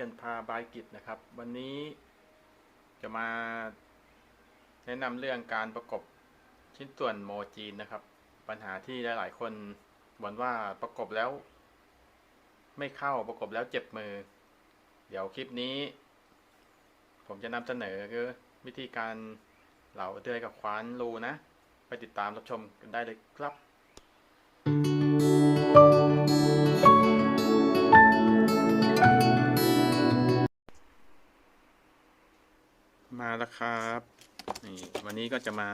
กันพาบายกิจนะครับ วันนี้จะมาแนะนำเรื่องการประกบชิ้นส่วนโมจีนนะครับ ปัญหาที่หลาย ๆ คนบ่นว่าประกบแล้ว ไม่เข้าประกบแล้วเจ็บมือ เดี๋ยวคลิปนี้ ผมจะนำเสนอคือวิธีการเหลาเดือยกับคว้านรูนะ ไปติดตามรับชมกันได้เลยครับ แล้วครับนี่วันนี้ก็จะมา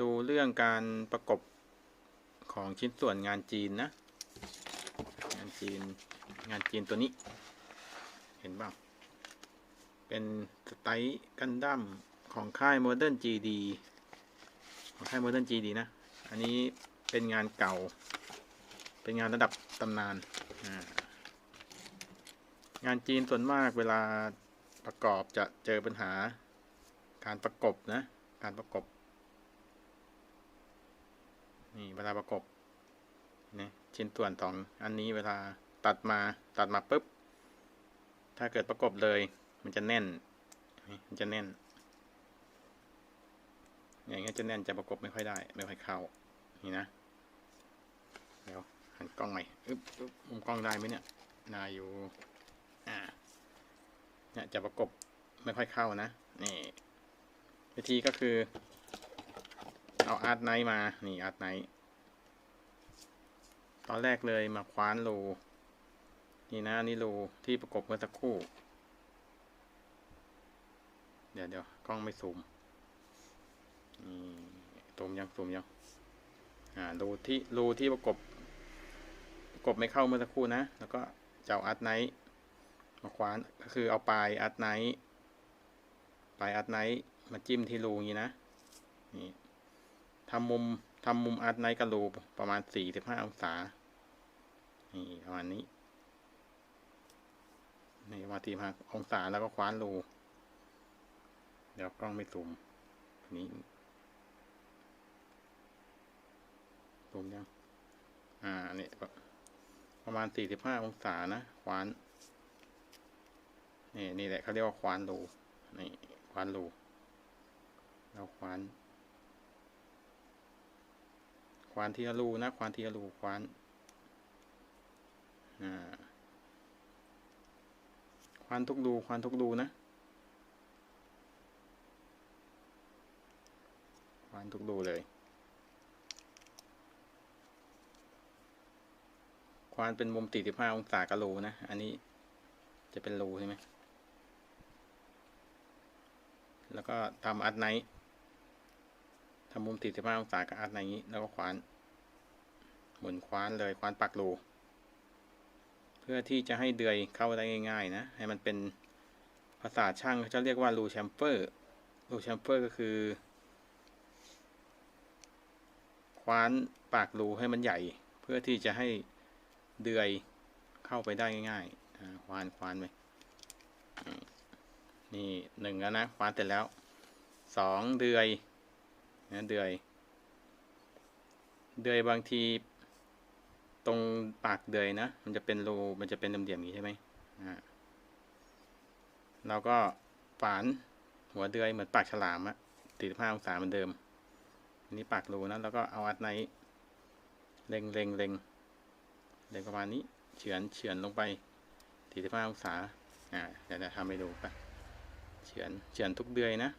ดูเรื่องการประกบของชิ้นส่วนงานจีนนะ งานจีนงานจีนตัวนี้ เห็นเปล่าเป็นสไตล์กันดั้มของค่าย Modern GD ของค่าย Modern GD นะ อันนี้เป็นงานเก่า เป็นงานระดับตำนาน งานจีนส่วนมากเวลา ประกอบจะเจอปัญหาการประกบนะ การประกบ นี่เวลาประกบนี่ชิ้นส่วนสองอันนี้เวลาตัดมาตัดมาปุ๊บ ถ้าเกิดประกบเลย มันจะแน่น มันจะแน่น อย่างเงี้ยจะแน่นจะประกบไม่ค่อยได้ ไม่ค่อยเข้า นี่นะ เดี๋ยวหันกล้องใหม่อึ๊บอึ๊บมุมกล้องได้ไหมเนี่ย นาอยู่ อ่า เนี่ยจะประกบไม่ค่อยเข้านะ นี่ วิธีก็คือ เอาอาร์ตไนท์มา นี่อาร์ตไนท์ตอนแรกเลยมาคว้านรูนี่นะนี่รูที่ประกบเมื่อสักครู่ เดี๋ยวเดี๋ยวกล้องไม่ซูมนี่ซูมยังซูมยังอ่ารูที่รูที่ประกบประกบไม่เข้าเมื่อสักครู่นะ แล้วก็จะเอาอาร์ตไนท์ มาคว้านก็คือเอาปลายอาร์ตไนท์ปลายอาร์ตไนท์มาจิ้มที่รูงนี้นะนี่ทำมุมทำมุมอาร์ตไนท์กับรูประมาณสี่สิบห้าองศานี่ประมาณนี้นี่ประมาณสี่ห้าองศาแล้วก็คว้านรูเดี๋ยวกล้องไม่ซูมนี้ซูมยังอ่าเนี่ยประมาณสี่สิบห้าองศานะคว้าน นี่นี่แหละเขาเรียกว่าควานรูนี่ควานรูเราควานควานทีละรูนะควานทีละรูควานอ่าควานทุกรูควานทุกรูนะควานทุกรูเลยควานเป็นมุม 45 องศากะรูนะ อันนี้จะเป็นรูใช่ไหม แล้วก็ทำอัดไนท์ทำมุม45องศากับอัดไนท์นี้แล้วก็ขวาน หมุนคว้านเลยคว้านปักรูเพื่อที่จะให้เดือยเข้าได้ง่าย ๆ นะ ให้มันเป็นภาษาช่างเขาจะเรียกว่ารูแชมเปอร์รูแชมเปอร์ก็คือ คว้านปากรูให้มันใหญ่ เพื่อที่จะให้เดือยเข้าไปได้ง่ายๆควานควานไป นี่หนึ่งแล้วนะควานเสร็จแล้วสองเดือยนะเดือย เดือยบางที ตรงปากเดือยนะ มันจะเป็นรูมันจะเป็นเหลี่ยมๆอย่างนี้ใช่ไหมอ่าเราก็ฝานหัวเดือยเหมือนปากฉลามอะติดผ้าองศาเหมือนเดิมอันนี้ปากรูนะแล้วก็เอาอัดไนเล็งเล็งเล็งเล็งประมาณนี้เฉือนเฉือนลงไปสี่สิบห้าองศาอ่าเดี๋ยวจะทำให้ดูไป เฉือนเฉือนทุกเดือยนะ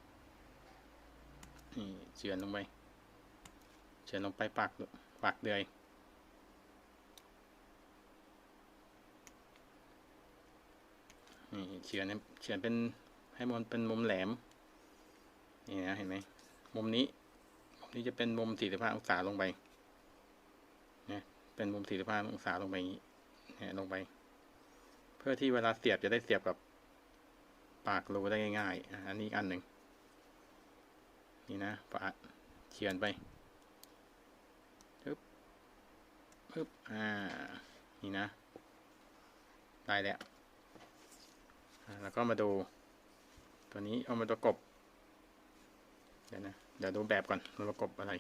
นี่เฉือนลงไปเฉือนลงไปปากปากเดือยนี่เฉือนเฉือนเป็นให้มันเป็นมุมแหลมนี่นะเห็นไหมมุมนี้มุมนี้จะเป็นมุมสี่สิบห้าองศาลงไปนะเป็นมุมสี่สิบห้าองศาลงไปอย่างนี้นี่ลงไป เพื่อที่เวลาเสียบจะได้เสียบกับ ปากรูได้ง่ายๆ อันนี้อันหนึ่ง นี่นะปาเขียนไปปึ๊บปึ๊บอ่า นี่นะ ได้แล้ว แล้วก็มาดู ตัวนี้เอามาประกบ เดี๋ยวนะ เดี๋ยวดูแบบก่อนมาประกบอะไร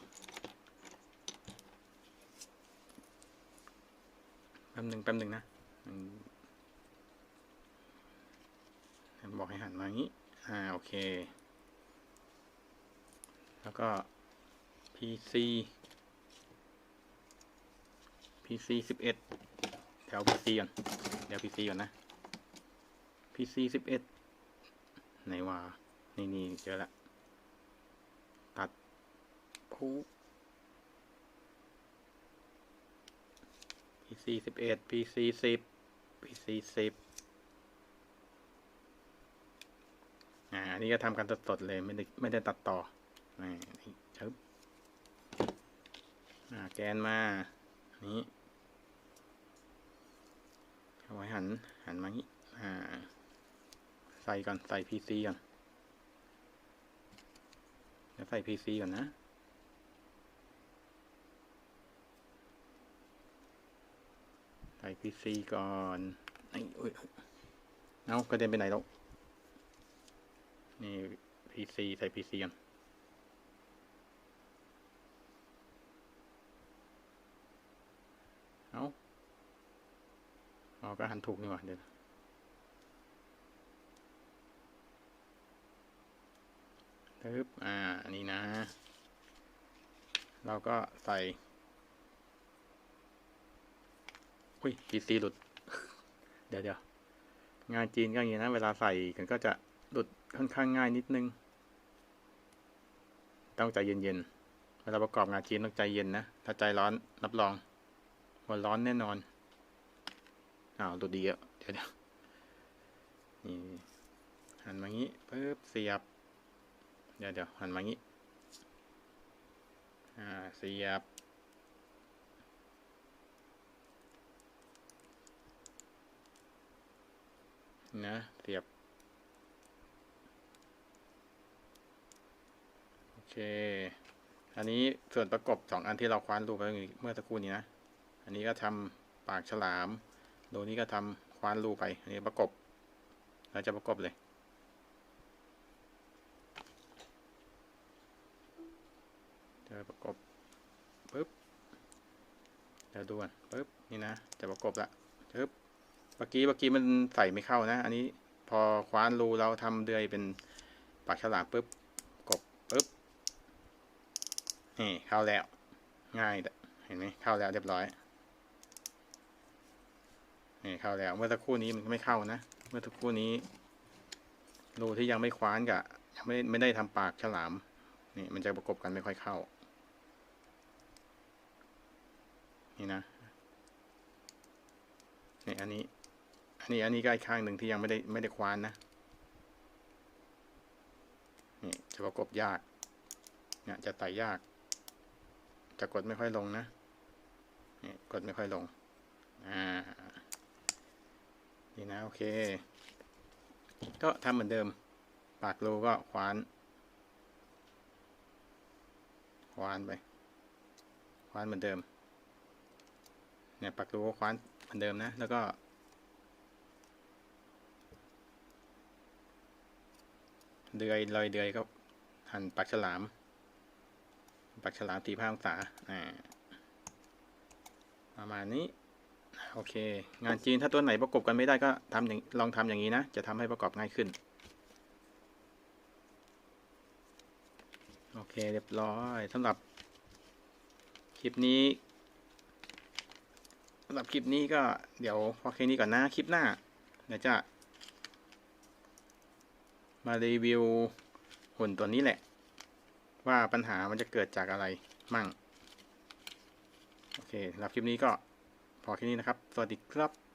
แป๊บหนึ่งแป๊บหนึ่งนะ บอกให้หันมาอย่างนี้ อ่า โอเค แล้วก็ PC PC สิบเอ็ดแถว PC ก่อนเดี๋ยว PC ก่อนนะ PC สิบเอ็ดไหนว่านี่นี่เจอละ ตัดผูก PC สิบเอ็ด PC สิบ PC สิบ อ่าอันนี้ก็ทำกันสดๆเลยไม่ได้ไม่ได้ตัดต่ออ่านี่ชึบอ่าแกนมานี้เอาไว้หันหันมางี้อ่าใส่ก่อนใส่ PC ก่อนเดี๋ยวใส่ PC ก่อนนะใส่ PC ก่อนไอ้อุ้ยเอากระเด็นไปไหนแล้ว นี่ PC ใส่ PC กันเอาเอาก็หันถูกนี่หว่าเดี๋ยวปึ๊บอ่า อันนี้นะ เราก็ใส่ อุ้ย PC หลุด เดี๋ยวเดี๋ยวงานจีนก็อย่างนี้นะ เวลาใส่กันก็จะ หลุดค่อนข้างง่ายนิดนึง ต้องใจเย็นๆ เวลาประกอบงานจีนต้องใจเย็นนะ ถ้าใจร้อนรับรองหัวร้อนแน่นอน อ้าวหลุดดีอะเดี๋ยวเดี๋ยวนี่หันมางี้ปึ๊บเสียบ เดี๋ยวเดี๋ยวหันมางี้ อ่าเสียบนะเสียบ โอ เค อันนี้ส่วนประกบสองอันที่เราคว้านรูปไปเมื่อสักครู่นี้นะ อันนี้ก็ทำปากฉลาม โดนี้ก็ทำคว้านรูปไป อันนี้ประกบ เราจะประกบเลย จะประกบปึ๊บเดี๋ยวดูก่อนปึ๊บ นี่นะ จะประกบละปึ๊บ เมื่อกี้ เมื่อกี้มันใส่ไม่เข้านะ อันนี้พอคว้านรูเราทำเดือยเป็นปากฉลามปุ๊บ กบปุ๊บ นี่เข้าแล้ว ง่ายเห็นไหมเข้าแล้วเรียบร้อยนี่เข้าแล้ว เมื่อสักครู่นี้มันไม่เข้านะ เมื่อสักครู่นี้รูที่ยังไม่คว้านกับยังไม่ไม่ได้ทำปากฉลาม นี่มันจะประกบกันไม่ค่อยเข้า นี่นะนี่อันนี้อันนี้อันนี้ก็อีกข้างหนึ่งที่ยังไม่ได้ไม่ได้คว้านนะนี่จะประกบยากเนี่ยจะไต่ยาก จะกดไม่ค่อยลงนะนี่กดไม่ค่อยลง อ่า นี่นะ โอเค ก็ทำเหมือนเดิม ปากรูก็คว้านคว้านไปคว้านเหมือนเดิม เนี่ยปากรูก็คว้านเหมือนเดิมนะ แล้วก็ เดือยลอยเดือยก็หั่นปากฉลาม ปากฉลามตีผ้าองศาอ่าประมาณนี้ โอเค งานจีนถ้าตัวไหนประกบกันไม่ได้ก็ทำอย่างลองทำอย่างนี้นะ จะทำให้ประกอบง่ายขึ้น โอเค เรียบร้อยสำหรับ คลิปนี้สำหรับคลิปนี้ก็เดี๋ยวพอแค่นี้ก่อนนะ คลิปหน้าเดี๋ยวจะ มารีวิวหุ่นตัวนี้แหละ ว่าปัญหามันจะเกิดจากอะไรมั่ง โอเคสำหรับคลิปนี้ก็พอแค่นี้นะครับ สวัสดีครับ